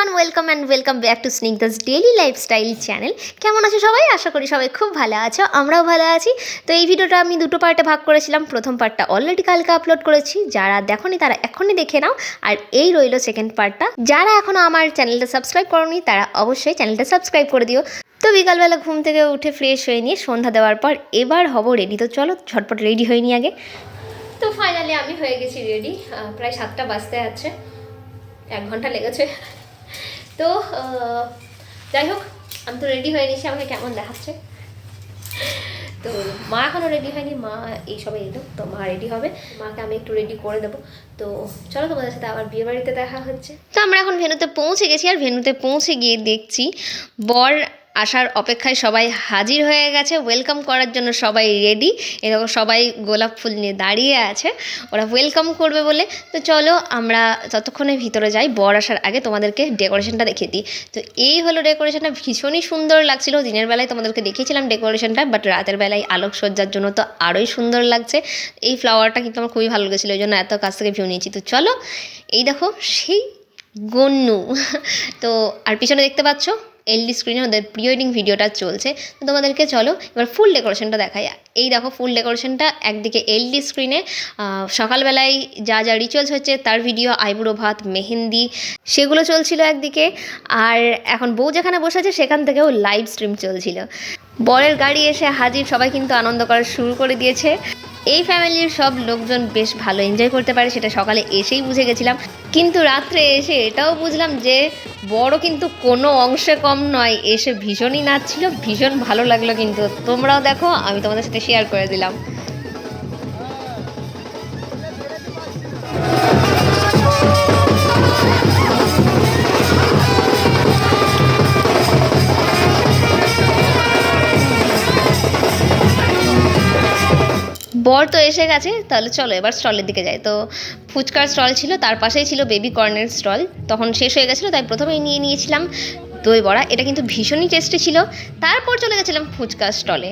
Everyone welcome and welcome back to Snigdha's daily lifestyle channel কেমন আছো সবাই? আশা করি সবাই খুব ভালো আছো, আমরাও ভালো আছি। তো এই ভিডিওটা আমি দুটো পার্টে ভাগ করেছিলাম। প্রথম পার্টটা অলরেডি কালকে আপলোড করেছি। যারা দেখোনি তারা এখনই দেখে নাও। আর এই রইল সেকেন্ড পার্টটা। যারা এখনও আমার চ্যানেলটা সাবস্ক্রাইব করনি, তারা অবশ্যই চ্যানেলটা সাবস্ক্রাইব করে দিও। তো বিকালবেলা ঘুম থেকে উঠে ফ্রেশ হয়ে নিয়ে সন্ধ্যা দেওয়ার পর এবার হব রেডি তো চলো ঝটপট রেডি হয়ে নি আগে। তো ফাইনালি আমি হয়ে গেছি রেডি প্রায় সাতটা বাজতে আছে। এক ঘণ্টা লেগেছে। তো যাই হোক, আমি তো রেডি হয়ে নিছি আমাকে কেমন দেখাচ্ছে। তো, মা এখনও রেডি হয়নি, মা এই সবে এলো, তো মা রেডি হবে। মাকে আমি একটু রেডি করে দেবো। তো, চলো তোমাদের সাথে আবার বিয়ে বাড়িতে দেখা হচ্ছে। তো আমরা এখন ভেনুতে পৌঁছে গেছি, আর ভেনুতে পৌঁছে গিয়ে দেখছি, বর আসার অপেক্ষায় সবাই হাজির হয়ে গেছে। ওয়েলকাম করার জন্য সবাই রেডি এরকম সবাই গোলাপ ফুল নিয়ে দাঁড়িয়ে আছে। ওরা ওয়েলকাম করবে বলে। তো চলো আমরা ততক্ষণে ভিতরে যাই। বর আসার আগে তোমাদেরকে ডেকোরেশনটা দেখিয়ে দিই। তো এই হলো ডেকোরেশনটা ভীষণই সুন্দর লাগছিল। দিনের বেলায় তোমাদেরকে দেখিয়েছিলাম ডেকোরেশনটা বাট রাতের বেলায় আলোকসজ্জার জন্য তো আরোই সুন্দর লাগছে। এই ফ্লাওয়ারটা কিন্তু আমার খুবই ভালো লেগেছিলো। ওই জন্য এত কাছ থেকে ভিউ নিয়েছি। তো চলো, এই দেখো সেই গন্নু। তো আর পিছনে দেখতে পাচ্ছ? এলডি স্ক্রিনে ওদের প্রি ওয়েডিং ভিডিওটা চলছে। তো তোমাদেরকে চলো এবার ফুল ডেকোরেশনটা দেখাই। এই দেখো ফুল ডেকোরেশনটা একদিকে এলডি স্ক্রিনে সকালবেলায় যা যা রিচুয়ালস হচ্ছে তার ভিডিও আইবুড়ো ভাত, মেহেন্দি, সেগুলো চলছিল একদিকে। আর এখন বউ যেখানে বসে আছে সেখান থেকেও লাইভ স্ট্রিম চলছিল। বরের গাড়ি এসে হাজির, সবাই কিন্তু আনন্দ করা শুরু করে দিয়েছে। এই ফ্যামিলির সব লোকজন বেশ ভালো এনজয় করতে পারে, সেটা সকালে এসেই বুঝে গেছিলাম। কিন্তু রাত্রে এসে এটাও বুঝলাম যে, বড় কিন্তু কোনো অংশে কম নয়, এসে ভীষণই নাচছিল, ভীষণ ভালো লাগল কিন্তু। তোমরাও দেখো, আমি তোমাদের সাথে শেয়ার করে দিলাম। বর তো এসে গেছে, তাহলে চলো এবার স্টলের দিকে যাই। তো ফুচকার স্টল ছিল, তার পাশেই ছিল বেবি কর্নের স্টল। তখন শেষ হয়ে গেছিল, তাই প্রথমেই নিয়ে নিয়েছিলাম দই বড়া। এটা কিন্তু ভীষণই টেস্টি ছিল। তারপর চলে গেছিলাম ফুচকার স্টলে।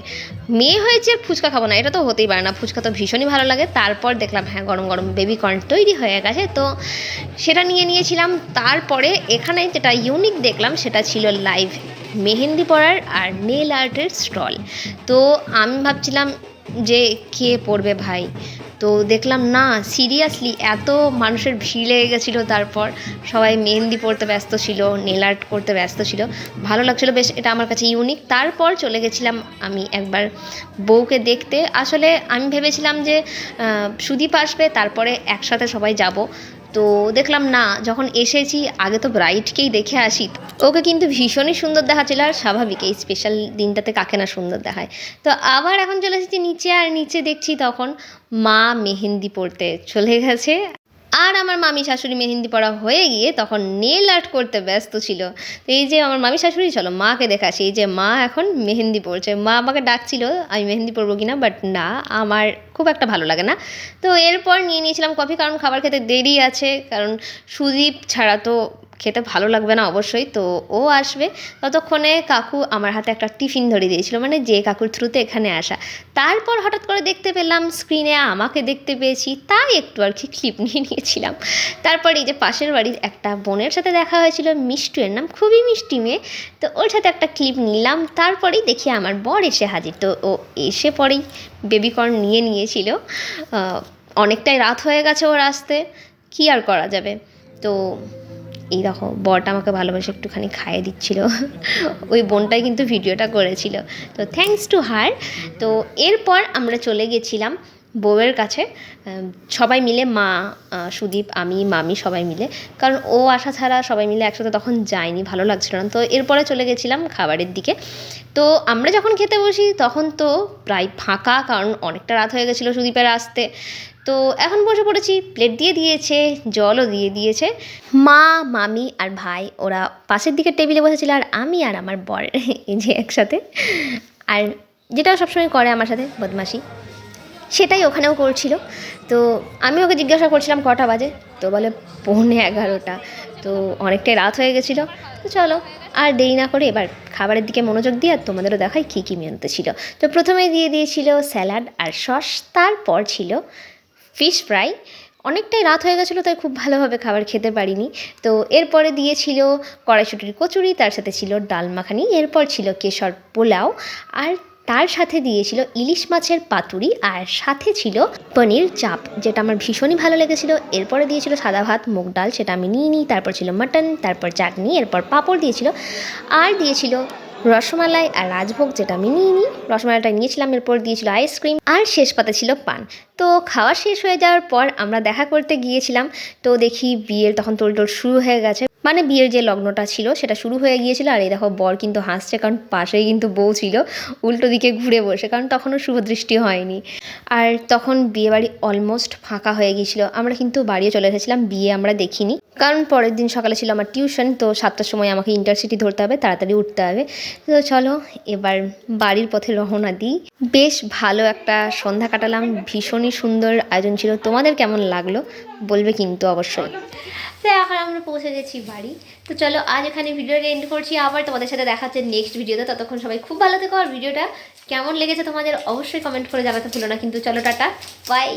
মেয়ে হয়েছে ফুচকা খাব না, এটা তো হতেই পারে না। ফুচকা তো ভীষণই ভালো লাগে। তারপর দেখলাম হ্যাঁ গরম গরম বেবি কর্ন তৈরি হয়ে গেছে। তো সেটা নিয়ে নিয়েছিলাম। তারপরে এখানে যেটা ইউনিক দেখলাম, সেটা ছিল লাইভ মেহেন্দি পড়ার আর নেল আর্টের স্টল। তো আমি ভাবছিলাম যে কে পড়বে ভাই? তো দেখলাম, না সিরিয়াসলি এত মানুষের ভিড় লেগে গেছিল তারপর। সবাই মেহেন্দি পড়তে ব্যস্ত ছিল নেল আর্ট করতে ব্যস্ত ছিল। ভালো লাগছিল বেশ, এটা আমার কাছে ইউনিক তারপর চলে গেছিলাম আমি একবার বউকে দেখতে। আসলে আমি ভেবেছিলাম যে সুদীপ আসবে, তারপরে একসাথে সবাই যাব। তো দেখলাম না, যখন এসেছি, আগে তো ব্রাইটকেই দেখে আসি। ওকে কিন্তু ভীষণই সুন্দর দেখাচ্ছিল আর স্বাভাবিক, এই স্পেশাল দিনটাতে কাকে না সুন্দর দেখায়। তো আবার এখন চলে এসেছি নিচে, আর নিচে দেখছি তখন মা মেহেন্দি পড়তে চলে গেছে। আর আমার মামি শাশুড়ি মেহেন্দি পড়া হয়ে গিয়ে তখন নেল আর্ট করতে ব্যস্ত ছিল। তো এই যে আমার মামি শাশুড়ি, চলো মাকে দেখাচ্ছি। এই যে মা এখন মেহেন্দি পড়ছে মা আমাকে ডাকছিল, আমি মেহেন্দি পরবো কিনা? বাট না, আমার খুব একটা ভালো লাগে না। তো এরপর নিয়ে নিয়েছিলাম কফি, কারণ খাবার খেতে দেরি আছে। কারণ সুদীপ ছাড়া তো খেতে ভালো লাগবে না অবশ্যই, তো ও আসবে। ততক্ষণে কাকু আমার হাতে একটা টিফিন ধরে দিয়েছিল মানে যে কাকুর থ্রুতে এখানে আসা। তারপর হঠাৎ করে দেখতে পেলাম স্ক্রিনে আমাকে দেখতে পেয়েছি, তাই একটু আর কি ক্লিপ নিয়ে নিয়েছিলাম। তারপর এই যে পাশের বাড়ির একটা বোনের সাথে দেখা হয়েছিল মিষ্টুয়ের নাম, খুবই মিষ্টি মেয়ে। তো ওর সাথে একটা ক্লিপ নিলাম, তারপরেই দেখি আমার বর এসে হাজির। তো ও এসে পরেই বেবিকর্ন নিয়ে নিয়েছিল। অনেকটাই রাত হয়ে গেছে ওর আসতে, কী আর করা যাবে? তো এই দেখো, বরটা আমাকে ভালোবেসে একটুখানি খাইয়ে দিচ্ছিল। ওই বোনটাই কিন্তু ভিডিওটা করেছিল। তো থ্যাঙ্কস টু হার তো এরপর আমরা চলে গেছিলাম বউয়ের কাছে। সবাই মিলে মা সুদীপ, আমি, মামি সবাই মিলে। কারণ ও আসা ছাড়া সবাই মিলে একসাথে তখন যায়নি, ভালো লাগছিল না। তো এরপরে চলে গেছিলাম খাবারের দিকে। তো আমরা যখন খেতে বসি, তখন তো প্রায় ফাঁকা, কারণ অনেকটা রাত হয়ে গেছিল সুদীপের আসতে। তো এখন বসে পড়েছি। প্লেট দিয়ে দিয়েছে, জলও দিয়ে দিয়েছে। মা, মামি আর ভাই, ওরা পাশের দিকের টেবিলে বসেছিল আর আমি আর আমার বর এই যে একসাথে। আর যেটা সবসময় করে আমার সাথে বদমাসি সেটাই ওখানেও করছিল। তো আমি ওকে জিজ্ঞাসা করছিলাম, কটা বাজে? তো বলে পৌনে এগারোটা। তো অনেকটাই রাত হয়ে গেছিল। তো চলো, আর দেরি না করে এবার খাবারের দিকে মনোযোগ দিয়ে আর তোমাদেরও দেখাই কী কী মেনুতে ছিল। তো প্রথমে দিয়ে দিয়েছিল স্যালাড আর সস, তারপর ছিল ফিশ ফ্রাই। অনেকটাই রাত হয়ে গেছিল, তাই খুব ভালোভাবে খাবার খেতে পারিনি। তো এরপরে দিয়েছিল কড়াইশুটির কচুরি, তার সাথে ছিল ডাল মাখানি, এরপর ছিল কেশর পোলাও, আর তার সাথে দিয়েছিল ইলিশ মাছের পাতুরি, আর সাথে ছিল পনির চাপ, যেটা আমার ভীষণই ভালো লেগেছিল। এরপরে দিয়েছিল সাদা ভাত, মুগ ডাল, সেটা আমি নিয়ে নিই, তারপর ছিল মাটন, তারপর চাটনি, এরপর পাঁপড় দিয়েছিল, আর দিয়েছিল রসমালাই আর রাজভোগ যেটা আমি নিয়ে নিই রসমালাইটা নিয়েছিলাম, এরপর দিয়েছিল আইসক্রিম আর শেষ পাতা ছিল পান। তো খাওয়া শেষ হয়ে যাওয়ার পর আমরা দেখা করতে গিয়েছিলাম, তো দেখি বিয়ের তখন টোল শুরু হয়ে গেছে। মানে বিয়ের যে লগ্নটা ছিল, সেটা শুরু হয়ে গিয়েছিল। আর এই দেখো, বর কিন্তু হাসছে, কারণ পাশেই কিন্তু বউ ছিল, উল্টো দিকে ঘুরে বসে, কারণ তখনও শুভ দৃষ্টি হয়নি। আর তখন বিয়ে বাড়ি অলমোস্ট ফাঁকা হয়ে গিয়েছিল। আমরা কিন্তু বাড়িও চলে এসেছিলাম, বিয়ে আমরা দেখিনি। কারণ পরের দিন সকালে ছিল আমার টিউশন তো সাতটার সময় আমাকে ইন্টারসিটি ধরতে হবে, তাড়াতাড়ি উঠতে হবে। তো চলো, এবার বাড়ির পথে রওনা দিই। বেশ ভালো একটা সন্ধ্যা কাটালাম, ভীষণই সুন্দর আয়োজন ছিল। তোমাদের কেমন লাগল? বলবে কিন্তু অবশ্যই। তো এখন আমরা পৌঁছে গেছি বাড়ি। তো চলো, আজ এখানে ভিডিওটা এন্ড করছি। আবার তোমাদের সাথে দেখা হচ্ছে নেক্সট ভিডিওতে। ততক্ষণ সবাই খুব ভালো থেকো। আর ভিডিওটা কেমন লেগেছে তোমাদের অবশ্যই কমেন্ট করে জানাতে ভুলো না। কিন্তু চলো, টাটা। বাই